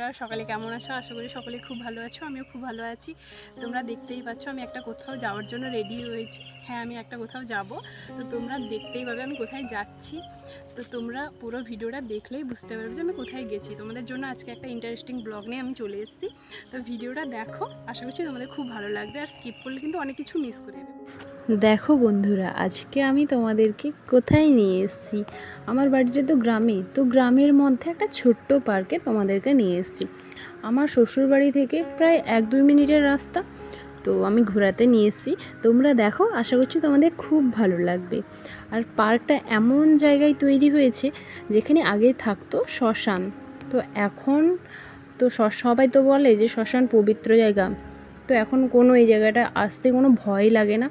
বন্ধুরা, সকালে কেমন আছো? আশা করি সকলে খুব ভালো আছো, আমিও খুব ভালো আছি। তোমরা দেখতেই পাচ্ছ, আমি একটা কোথাও যাওয়ার জন্য রেডি হয়েছি। হ্যাঁ আমি একটা কোথাও যাব। তো তোমরা দেখতেই পাবে আমি কোথায় যাচ্ছি। তো তোমরা পুরো ভিডিওটা দেখলেই বুঝতে পারবে যে আমি কোথায় গেছি। তোমাদের জন্য আজকে একটা ইন্টারেস্টিং ব্লগ নিয়ে আমি চলে এসেছি। তো ভিডিওটা দেখো, আশা করছি তোমাদের খুব ভালো লাগবে। আর স্কিপ করলে কিন্তু অনেক কিছু মিস করে দেবে। দেখো বন্ধুরা, আজকে আমি তোমাদেরকে কোথায় নিয়ে এসেছি? আমার বাড়িটা তো গ্রামে, তো গ্রামের মধ্যে একটা ছোট্ট পার্কে তোমাদেরকে নিয়ে এসেছি। আমার শ্বশুর বাড়ি থেকে প্রায় এক দুই মিনিটের রাস্তা, তো আমি ঘোরাতে নিয়ে এসেছি। তোমরা দেখো, আশা করছি তোমাদের খুব ভালো লাগবে। আর পার্কটা এমন জায়গায় তৈরি হয়েছে, যেখানে আগে থাকতো শ্মশান। তো এখন তো সবাই তো বলে যে শ্মশান পবিত্র জায়গা। তো এখন কোনো এই জায়গাটা আসতে কোনো ভয় লাগে না।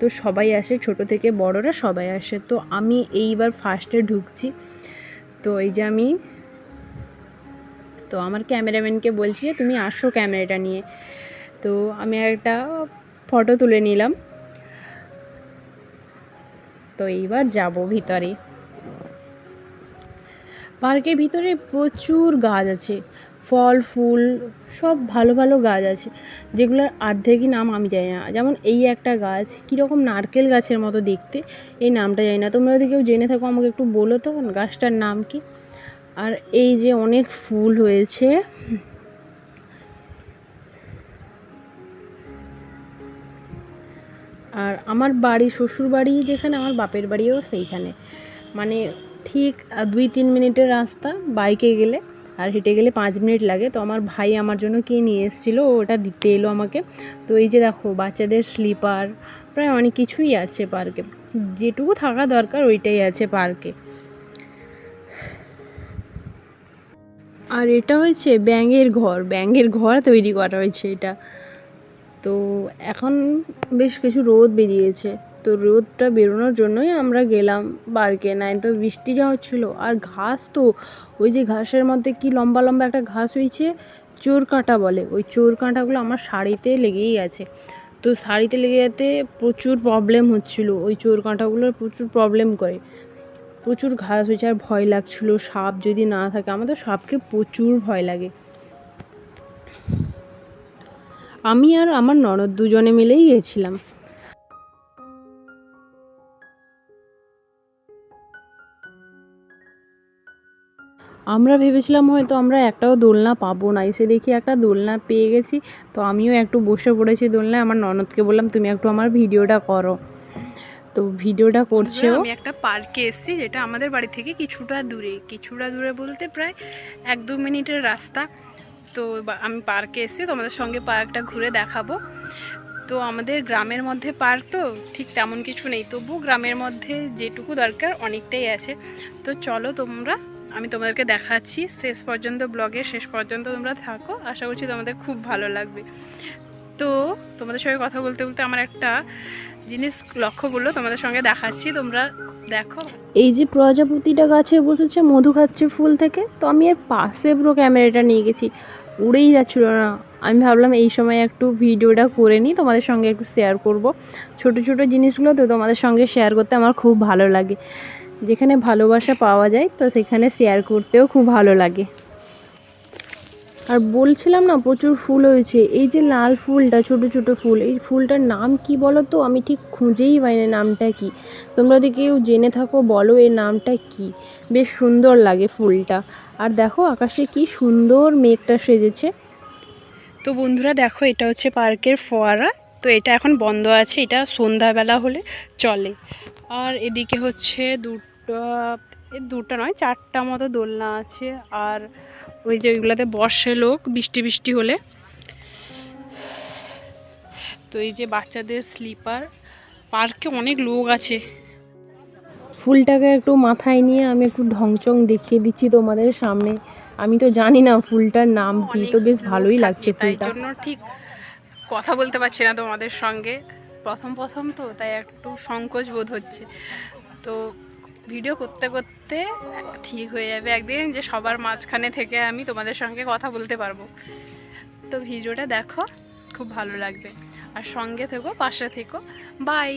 তো সবাই আসে, ছোট থেকে বড়রা সবাই আসে। তো আমি এইবার ফার্স্টে ঢুকছি। তো এই যে আমি, তো আমার ক্যামেরাম্যানকে বলছি যে, তুমি আসো ক্যামেরাটা নিয়ে। তো আমি একটা ফটো তুলে নিলাম। তো এইবার যাব ভিতরে। পার্কের ভিতরে প্রচুর গাছ আছে। ফল, ফুল, সব ভালো ভালো গাছ আছে। যেগুলোর অর্ধেকই নাম আমি জানি না। যেমন এই একটা গাছ, কীরকম নারকেল গাছের মতো দেখতে, এই নামটা জানি না। তোমরা যদি কেউ জেনে থাকো, আমাকে একটু বলো তো, গাছটার নাম কি? আর এই যে অনেক ফুল হয়েছে। আর আমার বাড়ি, শ্বশুর বাড়ি যেখানে, আমার বাপের বাড়িও সেইখানে। মানে ঠিক দুই তিন মিনিটের রাস্তা বাইকে গেলে। আর হেঁটে গেলে পাঁচ মিনিট লাগে। তো আমার ভাই আমার জন্য কে নিয়ে এসেছিল, ওটা দিতে এলো আমাকে। তো এই যে দেখো, বাচ্চাদের স্লিপার প্রায় অনেক কিছুই আছে পার্কে যেটুকু থাকা দরকার ওইটাই আছে পার্কে আর এটা হয়েছে ব্যাঙের ঘর। ব্যাঙের ঘর তৈরি করা হয়েছে এটা। তো এখন বেশ কিছু রোদ বেরিয়েছে। তো রোদটা বেরোনোর জন্যই আমরা গেলাম পার্কে। নাই তো বৃষ্টি যা হচ্ছিল, আর ঘাস তো, ওই যে ঘাসের মধ্যে কি লম্বা লম্বা একটা ঘাস হয়েছে, চোর কাঁটা বলে। ওই চোর কাঁটাগুলো আমার শাড়িতে লেগেই আছে। তো শাড়িতে লেগে যেতে প্রচুর প্রবলেম হচ্ছিল, ওই চোর কাঁটাগুলোর প্রচুর প্রবলেম করে। প্রচুর ঘাস হয়েছে, আর ভয় লাগছিল, সাপ যদি না থাকে আমার তো সাপকে প্রচুর ভয় লাগে। আমি আর আমার ননদ দুজনে মিলেই গেছিলাম। আমরা ভেবেছিলাম হয়তো আমরা একটাও দোলনা পাবো না। এসে দেখি একটা দোলনা পেয়ে গেছি। তো আমিও একটু বসে পড়েছি দোলনায়। আমার ননদকে বললাম তুমি একটু আমার ভিডিওটা করো। তো ভিডিওটা করছে আমি একটা পার্কে এসেছি যেটা আমাদের বাড়ি থেকে কিছুটা দূরে। কিছুটা দূরে বলতে প্রায় এক দু মিনিটের রাস্তা। তো আমি পার্কে এসেছি তোমাদের সঙ্গে পার্কটা ঘুরে দেখাবো। তো আমাদের গ্রামের মধ্যে পার্ক তো ঠিক তেমন কিছু নেই। তবু গ্রামের মধ্যে যেটুকু দরকার অনেকটাই আছে। তো চলো তোমরা আমি তোমাদেরকে দেখাচ্ছি। শেষ পর্যন্ত ব্লগে শেষ পর্যন্ত তোমরা থাকো। আশা করছি তোমাদের খুব ভালো লাগবে। তো তোমাদের সঙ্গে কথা বলতে বলতে আমার একটা জিনিস লক্ষ্য করল, তোমাদের সঙ্গে দেখাচ্ছি। তোমরা দেখো। এই যে প্রজাপতিটা গাছে বসেছে মধু খাচ্ছে ফুল থেকে, তো আমি এর পাশে পুরো ক্যামেরাটা নিয়ে গেছি। উড়েই যাচ্ছিল না। আমি ভাবলাম এই সময় একটু ভিডিওটা করে নিই, তোমাদের সঙ্গে একটু শেয়ার করব। ছোট ছোট জিনিসগুলো তো তোমাদের সঙ্গে শেয়ার করতে আমার খুব ভালো লাগে। যেখানে ভালোবাসা পাওয়া যায়, তো সেখানে শেয়ার করতেও খুব ভালো লাগে। আর বলছিলাম না, প্রচুর ফুল হয়েছে। এই যে লাল ফুলটা, ছোট ছোট ফুল, এই ফুলটার নাম কি বলো তো আমি ঠিক খুঁজেই পাই না নামটা কি। তোমরা যদি কেউ জেনে থাকো, বলো এর নামটা কি। বেশ সুন্দর লাগে ফুলটা। আর দেখো, আকাশে কি সুন্দর মেঘটা সেজেছে। তো বন্ধুরা, দেখো, এটা হচ্ছে পার্কের ফোয়ারা। তো এটা এখন বন্ধ আছে, এটা সন্ধ্যাবেলা হলে চলে। আর এদিকে হচ্ছে এ দুটো নয় চারটা মতো দোলনা আছে। আর ওই যে ওইগুলোতে বসে লোক বৃষ্টি বৃষ্টি হলে। তো এই যে বাচ্চাদের স্লিপার পার্কে অনেক লোক আছে। ফুলটাকে একটু মাথায় নিয়ে আমি একটু ঢংচং দেখিয়ে দিচ্ছি তোমাদের সামনে। আমি তো জানি না ফুলটার নাম কি তো বেশ ভালোই লাগছে ফুলটা। জন্য ঠিক কথা বলতে পারছি না তোমাদের সঙ্গে। প্রথম প্রথম তো তাই একটু সংকোচ বোধ হচ্ছে। তো ভিডিও করতে করতে ঠিক হয়ে যাবে একদিন যে সবার মাঝখানে থেকে আমি তোমাদের সঙ্গে কথা বলতে পারব। তো ভিডিওটা দেখো, খুব ভালো লাগবে। আর সঙ্গে থেকো, পাশে থেকো। বাই